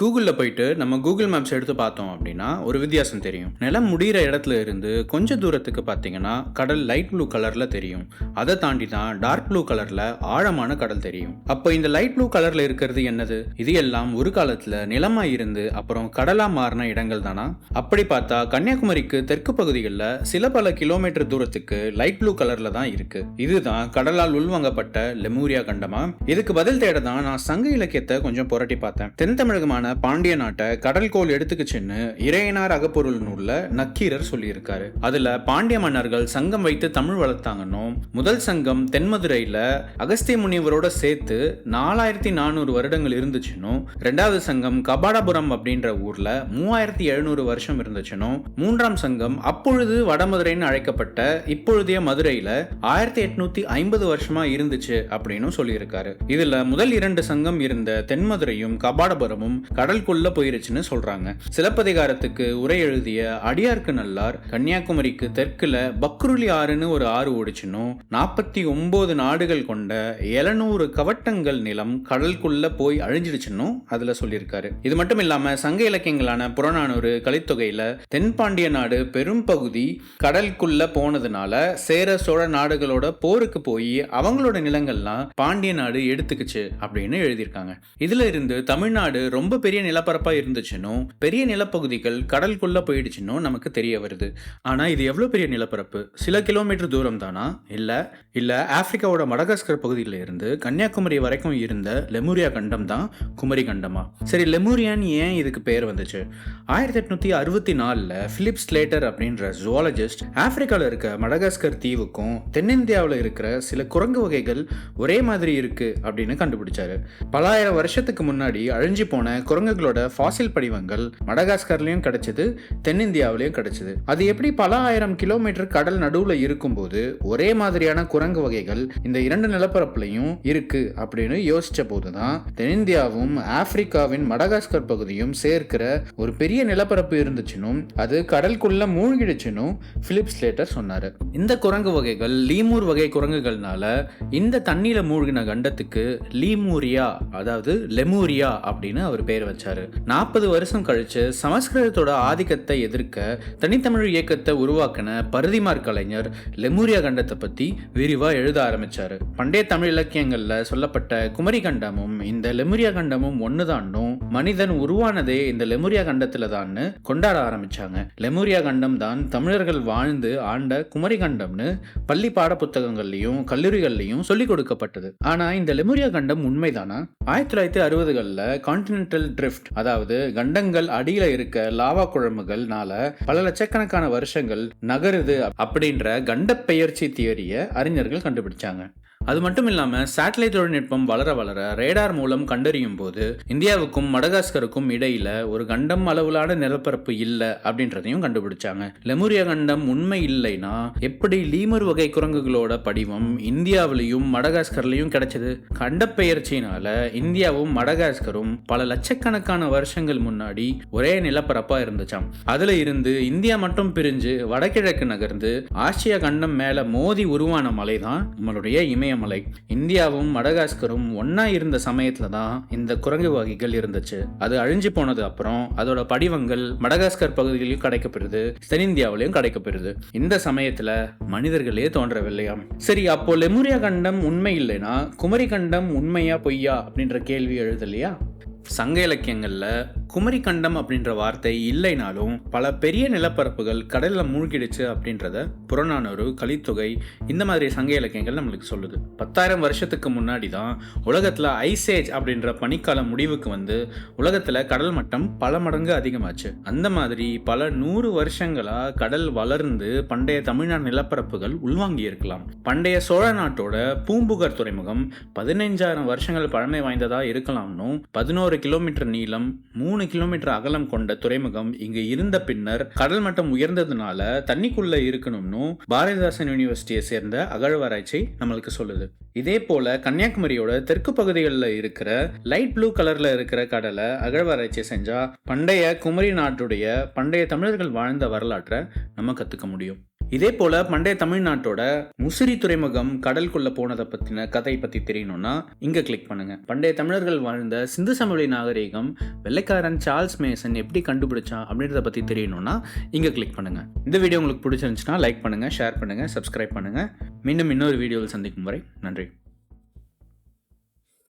கூகுளில் போயிட்டு நம்ம கூகுள் மேப்ஸ் எடுத்து பார்த்தோம் அப்படின்னா ஒரு வித்தியாசம் தெரியும். நிலம் முடிகிற இடத்துல இருந்து கொஞ்ச தூரத்துக்கு பார்த்தீங்கன்னா கடல் லைட் ப்ளூ கலரில் தெரியும். அதை தாண்டி தான் டார்க் ப்ளூ கலரில் ஆழமான கடல் தெரியும். அப்போ இந்த லைட் ப்ளூ கலரில் இருக்கிறது என்னது? இது எல்லாம் ஒரு காலத்தில் நிலமாக இருந்து அப்புறம் கடலாக மாறின இடங்கள் தானா? அப்படி பார்த்தா கன்னியாகுமரிக்கு தெற்கு பகுதிகளில் சில பல கிலோமீட்டர் தூரத்துக்கு லைட் ப்ளூ கலரில் தான் இருக்கு. இதுதான் கடலால் உள்வாங்கப்பட்ட லெமூரியா கண்டமா? இதுக்கு பதில் தேட தான் நான் சங்க இலக்கியத்தை கொஞ்சம் புரட்டி பார்த்தேன். தென் தமிழகமான பாண்டிய நாட்டை கடல் கோல் எடுத்துக்கிச்சுன்னு இறையனார் அகப்பொருள் நூல்ல நக்கீரர் சொல்லியிருக்காரு. அதுல பாண்டிய மன்னர்கள் சங்கம் வைத்து தமிழ் வளர்த்தாங்கன்னும் முதல் சங்கம் தென்மதுரையில அகஸ்திய முனிவரோட சேர்த்து நாலாயிரத்தி நானூறு வருடங்கள் இருந்துச்சுன்னும் ரெண்டாவது சங்கம் கபாடபுரம் அப்படின்ற ஊர்ல மூவாயிரத்தி எழுநூறு வருஷம் இருந்துச்சுன்னும் மூன்றாம் சங்கம் அப்பொழுது வடமதுரைன்னு அழைக்கப்பட்ட இப்பொழுதைய மதுரையில ஆயிரத்தி எட்நூத்தி ஐம்பது வருஷமா இருந்துச்சு அப்படின்னு சொல்லியிருக்காரு. இதுல முதல் இரண்டு சங்கம் இருந்த தென்மதுரையும் கபாடபுரமும் கடலுக்குள்ள போயிருச்சுன்னு சொல்றாங்க. சிலப்பதிகாரத்துக்கு உரை எழுதிய அடியார்க்கு நல்லார் கன்னியாகுமரிக்கு தெற்குல பக்ருலி ஆறுன்னு ஒரு ஆறு ஓடிச்சுன்னும் நாற்பத்தி ஒன்பது நாடுகள் கொண்ட எழுநூறு கவட்டங்கள் நிலம் கடலுக்குள்ள போய் அழிஞ்சிடுச்சுன்னும் அதுல சொல்லியிருக்காரு. இது மட்டும் இல்லாம சங்க இலக்கியங்களான புறநானூறு கலித்தொகையில தென்பாண்டிய நாடு பெரும் பகுதி கடலுக்குள்ள போனதுனால சேர சோழ நாடுகளோட போருக்கு போய் அவங்களோட நிலங்கள்லாம் பாண்டிய நாடு எடுத்துக்குச்சு அப்படின்னு எழுதியிருக்காங்க. இதுல இருந்து தமிழ்நாடு ரொம்ப பெரிய நிலப்பரப்பா இருந்துச்சுன்னும் பெரிய நிலப்பகுதிகள் கடலுக்குள்ளே போயிடுச்சுன்னும் நமக்கு தெரிய வருது. ஆனா இது எவ்வளவு பெரிய நிலப்பரப்பு? சில கிலோமீட்டர் தூரம் தானா இல்ல. இல்ல ஆப்பிரிக்காவோட மடகாஸ்கர் பகுதியில இருந்து கன்னியாகுமரி வரைக்கும் இருந்த லெமூரியா கண்டம் தான் குமரி கண்டமா? சரி லெமூரியான் ஏன் இதுக்கு பேர் வந்துச்சு? ஆயிரத்தி எட்நூத்தி அறுபத்தி நாலுல பிலிப் ஸ்லேட்டர் அப்படின்ற ஜுவாலஜிஸ்ட் ஆப்பிரிக்கால இருக்க மடகாஸ்கர் தீவுக்கும் தென்னிந்தியாவில் இருக்கிற சில குரங்கு வகைகள் ஒரே மாதிரி இருக்கு அப்படின்னு கண்டுபிடிச்சாரு. பலாயிரம் வருஷத்துக்கு முன்னாடி அழிஞ்சு போன குரங்குகளோட ஃபாசில் படிவங்கள் மடகாஸ்கர்லயும் கிடைச்சது தென்னிந்தியாவிலையும் கிடைச்சது. அது எப்படி பல ஆயிரம் கிலோமீட்டர் கடல் நடுவுல இருக்கும்போது ஒரே மாதிரியான குரங்கு வகைகள் இந்த இரண்டு நிலப்பரப்புலையும் இருக்கு அப்படின்னு யோசிச்ச போதுதான் தென்னிந்தியாவும் ஆப்பிரிக்காவின் மடகாஸ்கர் பகுதியும் சேர்க்கிற ஒரு பெரிய நிலப்பரப்பு இருந்துச்சுனும் அது கடலுக்குள்ள மூழ்கிடுச்சுன்னும் பிலிப் ஸ்லேட்டர் சொன்னாரு. இந்த குரங்கு வகைகள் லீமூர் வகை குரங்குகள்னால இந்த தண்ணியில மூழ்கின கண்டத்துக்கு லீமூரியா அதாவது லெமூரியா அப்படின்னு அவர் பேர் வச்சாரு. நாற்பது வருஷம் கழிச்சு சமஸ்கிருதத்தோட ஆதிக்கத்தை எதிர்க்க தனித்தமிழ் இயக்கத்தை உருவாக்கின பருதிமார் கலைஞர் லெமூரியா கண்டத்தை பத்தி விரிவா எழுத ஆரம்பிச்சாரு. பண்டைய தமிழ் இலக்கியங்கள்ல சொல்லப்பட்ட குமரி கண்டமும் இந்த லெமுரியா கண்டமும் ஒண்ணுதான்னும் மனிதன் உருவானதே இந்த லெமுரியா கண்டத்துல தான்னு கொண்டாட ஆரம்பிச்சாங்க. லெமுரியா கண்டம் தான் தமிழர்கள் வாழ்ந்து ஆண்ட குமரி கண்டம்னு பள்ளி பாட புத்தகங்கள்லயும் கல்லூரிகள்லயும் சொல்லிக் கொடுக்கப்பட்டது. ஆனா இந்த லெமுரியா கண்டம் உண்மைதானா? ஆயிரத்தி தொள்ளாயிரத்தி அறுபதுகளில் கான்டினென்டல் ட்ரிஃப்ட் அதாவது கண்டங்கள் அடியில இருக்க லாவா குழம்புகள்னால பல லட்சக்கணக்கான வருஷங்கள் நகருது அப்படின்ற கண்டப்பெயர்ச்சி தியரியை அறிஞர்கள் கண்டுபிடிச்சாங்க. அது மட்டும் இல்லாம சேட்டலைட் தொழில்நுட்பம் வளர வளர ரேடார் மூலம் கண்டறியும் போது இந்தியாவுக்கும் மடகாஸ்கருக்கும் இடையில ஒரு கண்டம் அளவிலான நிலப்பரப்பு இல்லை அப்படின்றதையும் கண்டுபிடிச்சாங்க. லெமுரியா கண்டம் உண்மை இல்லைன்னா எப்படி லீமர் வகை குரங்குகளோட படிவம் இந்தியாவிலையும் மடகாஸ்கர்லயும் கிடைச்சது? கண்டப்பெயர்ச்சியினால இந்தியாவும் மடகாஸ்கரும் பல லட்சக்கணக்கான வருஷங்கள் முன்னாடி ஒரே நிலப்பரப்பா இருந்துச்சாம். அதுல இருந்து இந்தியா மட்டும் பிரிஞ்சு வடகிழக்கு நகர்ந்து ஆசியா கண்டம் மேல மோதி உருவான மலை தான் நம்மளுடைய இமயமலை இந்தியாவும் மடகாஸ்கரும் ஒன்னா இருந்த சமயத்துல தான் இந்த குரங்கு வகைகள் இருந்துச்சு. அது அழிஞ்சு போனது அப்புறம் அதோட படிவங்கள் மடகாஸ்கர் பகுதியிலையும் கிடைக்கப்பெறுது தென்னிந்தியாவிலையும் கிடைக்கப்பெறுது இந்த சமயத்துல மனிதர்களே தோன்றவில்லையாம் சரி அப்போ லெமுரியா கண்டம் உண்மை இல்லைன்னா குமரி கண்டம் உண்மையா பொய்யா அப்படின்ற கேள்வி எழுதலையா? சங்க இலக்கியங்கள்ல குமரி கண்டம் அப்படின்ற வார்த்தை இல்லைனாலும் பல பெரிய நிலப்பரப்புகள் கடலில் மூழ்கிடுச்சு அப்படின்றத புறநானூறு கலித்தொகை இந்த மாதிரி சங்க இலக்கியங்கள் நம்மளுக்கு சொல்லுது. பத்தாயிரம் வருஷத்துக்கு முன்னாடி தான் உலகத்தில் ஐசேஜ் அப்படின்ற பனிக்கால முடிவுக்கு வந்து உலகத்தில் கடல் மட்டம் பல மடங்கு அதிகமாச்சு. அந்த மாதிரி பல நூறு வருஷங்களாக கடல் வளர்ந்து பண்டைய தமிழ்நாடு நிலப்பரப்புகள் உள்வாங்கி இருக்கலாம். பண்டைய சோழ நாட்டோட பூம்புகார் துறைமுகம் பதினைஞ்சாயிரம் வருஷங்கள் பழமை வாய்ந்ததாக இருக்கலாம்னும் பதினோரு கிலோமீட்டர் நீளம் மூணு கிலோமீட்டர் அகலம் கொண்ட துறைமுகம் இங்கு இருந்த பின்னர் கடல் மட்டம் உயர்ந்ததுனால தண்ணிக்குள்ள இருக்கணும்னு பாரதிதாசன் யூனிவர்சிட்டியை சேர்ந்த அகழ்வாராய்ச்சி நம்மளுக்கு சொல்லுது. இதே போல கன்னியாகுமரியோட தெற்கு பகுதிகளில் இருக்கிற லைட் ப்ளூ கலர்ல இருக்கிற கடலை அகழ்வாராய்ச்சி செஞ்சா பண்டைய குமரி நாட்டுடைய பண்டைய தமிழர்கள் வாழ்ந்த வரலாற்றை நம்ம கத்துக்க முடியும். இதே போல பண்டைய தமிழ்நாட்டோட முசிறி துறைமுகம் கடலுக்குள்ள போனதை பத்தின கதை பத்தி தெரியணும்னா இங்க கிளிக் பண்ணுங்க. பண்டைய தமிழர்கள் வாழ்ந்த சிந்து சமவெளி நாகரீகம் வெள்ளைக்காரன் சார்ல்ஸ் மேசன் எப்படி கண்டுபிடிச்சான் அப்படின்றத பத்தி தெரியணும்னா இங்க கிளிக் பண்ணுங்க. இந்த வீடியோ உங்களுக்கு பிடிச்சிருந்துச்சுன்னா லைக் பண்ணுங்க ஷேர் பண்ணுங்க சப்ஸ்கிரைப் பண்ணுங்க. மீண்டும் இன்னொரு வீடியோவில் சந்திக்கும் வரை நன்றி.